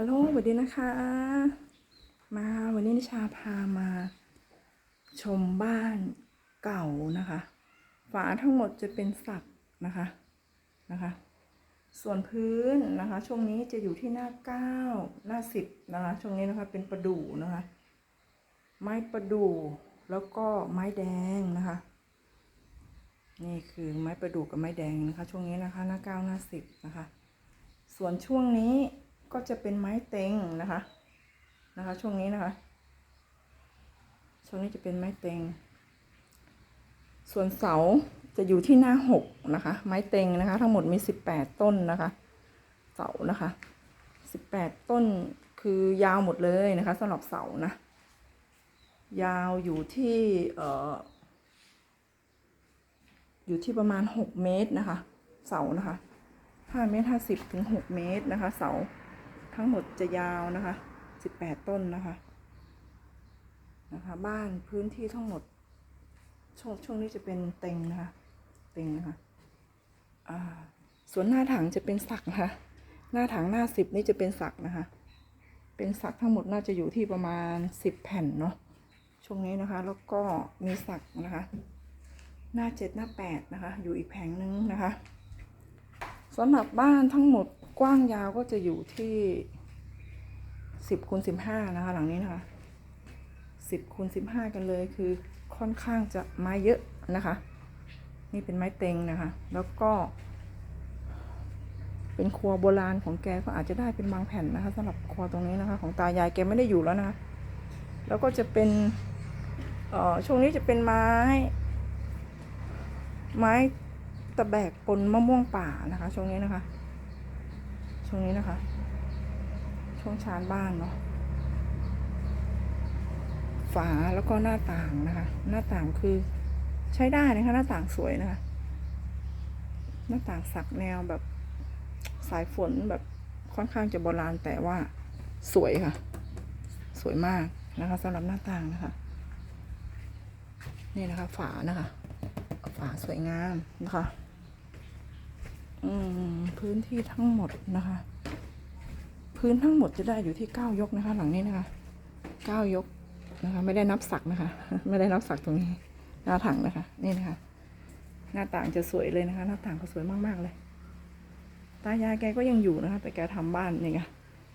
ฮัลโหลสวัสดีนะคะ มาวันนี้นิชาพามา ชมบ้านเก่านะคะ ฝาทั้งหมดจะเป็นสักนะคะนะคะ ส่วนพื้นนะคะ ช่วงนี้จะอยู่ที่หน้าเก้าหน้าสิบนะคะช่วงนี้นะคะเป็นประดู่นะคะ ไม้ประดู่แล้วก็ไม้แดงนะคะ นี่คือไม้ประดู่กับไม้แดงนะคะ ช่วงนี้นะคะ หน้าเก้าหน้าสิบนะคะ ส่วนช่วงนี้ ก็จะเป็นไม้เต็งนะคะนะคะ ช่วงนี้นะคะ ช่วงนี้จะเป็นไม้เต็ง ส่วนเสาจะอยู่ที่หน้าหกนะคะ ไม้เต็งนะคะ ทั้งหมดมีสิบแปดต้นนะคะ เสานะคะสิบแปดต้นคือยาวหมดเลยนะคะสำหรับเสานะ ยาวอยู่ที่เอ่ออยู่ที่ประมาณหกเมตรนะคะ เสานะคะห้าเมตรห้าสิบถึงหกเมตรนะคะ เสา ทั้งหมดจะยาวนะคะสิบแปดต้นนะคะ นะคะ บ้านพื้นที่ทั้งหมด ช่วงช่วงนี้จะเป็นเต็งนะคะ เต็งนะคะอ่าสวนหน้าถังจะเป็นสักนะคะ หน้าถังหน้าสิบนี่จะเป็นสักนะคะ เป็นสักทั้งหมดน่าจะอยู่ที่ประมาณสิบแผ่นเนาะ ช่วงนี้นะคะ แล้วก็มีสักนะคะ หน้าเจ็ดหน้าแปดนะคะ อยู่อีกแผงนึงนะคะสำหรับบ้านทั้งหมดกว้างยาวก็จะอยู่ที่ สิบคูณสิบห้านะคะ หลังนี้นะคะสิบคูณสิบห้ากันเลยคือค่อนข้างจะไม้เยอะนะคะ นี่เป็นไม้เต็งนะคะ แล้วก็ เป็นครัวโบราณของแกก็อาจจะได้เป็นบางแผ่นนะคะสำหรับครัวตรงนี้นะคะ ของตายายแกไม่ได้อยู่แล้วนะคะ แล้วก็จะเป็นเอ่อช่วงนี้จะเป็นไม้ ไม้ตะแบกปนมะม่วงป่านะคะ ช่วงนี้นะคะ ช่วงนี้นะคะ ช่วงชานบ้านเนาะฝาแล้วก็หน้าต่างนะคะ หน้าต่างคือใช้ได้นะคะ หน้าต่างสวยนะคะ หน้าต่างสักแนวแบบสายฝนแบบค่อนข้างจะโบราณแต่ว่าสวยค่ะ สวยมากนะคะสำหรับหน้าต่างนะคะ นี่นะคะ ฝานะคะ ฝาสวยงามนะคะ อืมพื้นที่ทั้งหมดนะคะ พื้นทั้งหมดจะได้อยู่ที่เก้ายกนะคะ หลังนี้นะคะเก้ายกนะคะ ไม่ได้นับสักนะคะ ไม่ได้นับสักตรงนี้ หน้าถังนะคะ นี่นะคะ หน้าต่างจะสวยเลยนะคะ หน้าต่างก็สวยมากๆเลย ตายายแกก็ยังอยู่นะคะ แต่แกทำบ้านนี่ไง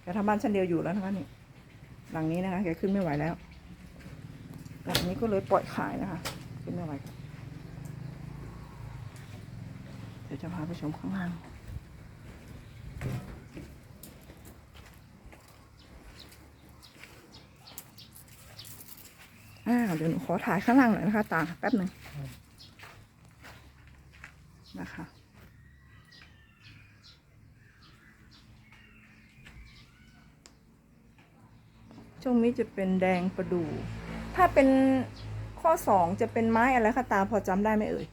แกทำบ้านชั้นเดียวอยู่แล้วนะคะนี่ หลังนี้นะคะ แกขึ้นไม่ไหวแล้ว หลังนี้ก็เลยปล่อยขายนะคะ ขึ้นไม่ไหวเดี๋ยวจะพาไปชมข้างล่าง อ่าเดี๋ยวหนูขอถ่ายข้างล่างหน่อยนะคะตาแป๊บหนึ่งนะคะช่วงนี้จะเป็นแดงประดู่ถ้าเป็นข้อสองจะเป็นไม้อะไรคะตาพอจำได้ไหมเอ่ย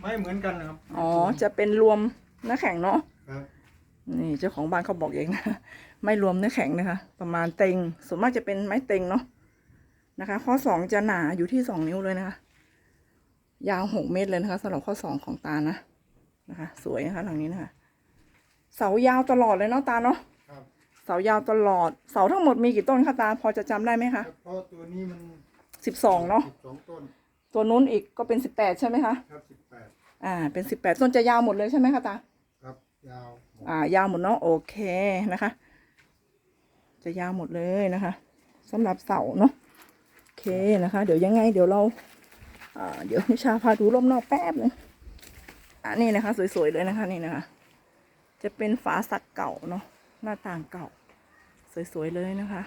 ไม่เหมือนกันนะครับ อ๋อ จะเป็นรวมเนื้อแข็งเนาะครับ นี่เจ้าของบ้านเขาบอกเองนะ ไม่รวมเนื้อแข็งนะคะ ประมาณเต็ง ส่วนมากจะเป็นไม้เต็งเนาะ นะคะ ข้อสองจะหนาอยู่ที่สองนิ้วเลยนะคะ ยาวหกเมตรเลยนะคะสำหรับข้อสองของตานะนะคะ สวยนะคะหลังนี้นะคะ เสายาวตลอดเลยเนาะตาเนาะครับเสายาวตลอด เสาทั้งหมดมีกี่ต้นคะตา พอจะจำได้ไหมคะเฉพาะตัวนี้มันสิบสองเนาะสิบสองต้น ตัวนู้นอีกก็เป็นสิบแปดใช่ไหมคะ ครับสิบแปดอ่า เป็นสิบแปดต้นจะยาวหมดเลยใช่ไหมคะตา ครับ ยาว อ่า ยาวหมดเนาะ โอเคนะคะ จะยาวหมดเลยนะคะสำหรับเสาเนาะโอ เคนะคะ เดี๋ยวยังไง เดี๋ยวเราเดี๋ยวนิชาพาดูรอบนอกแป๊บหนึงอ่านี่นะคะ สวยๆเลยนะคะนี่นะคะ จะเป็นฝาสักเก่าเนาะหน้าต่างเก่า สวยๆเลยนะคะ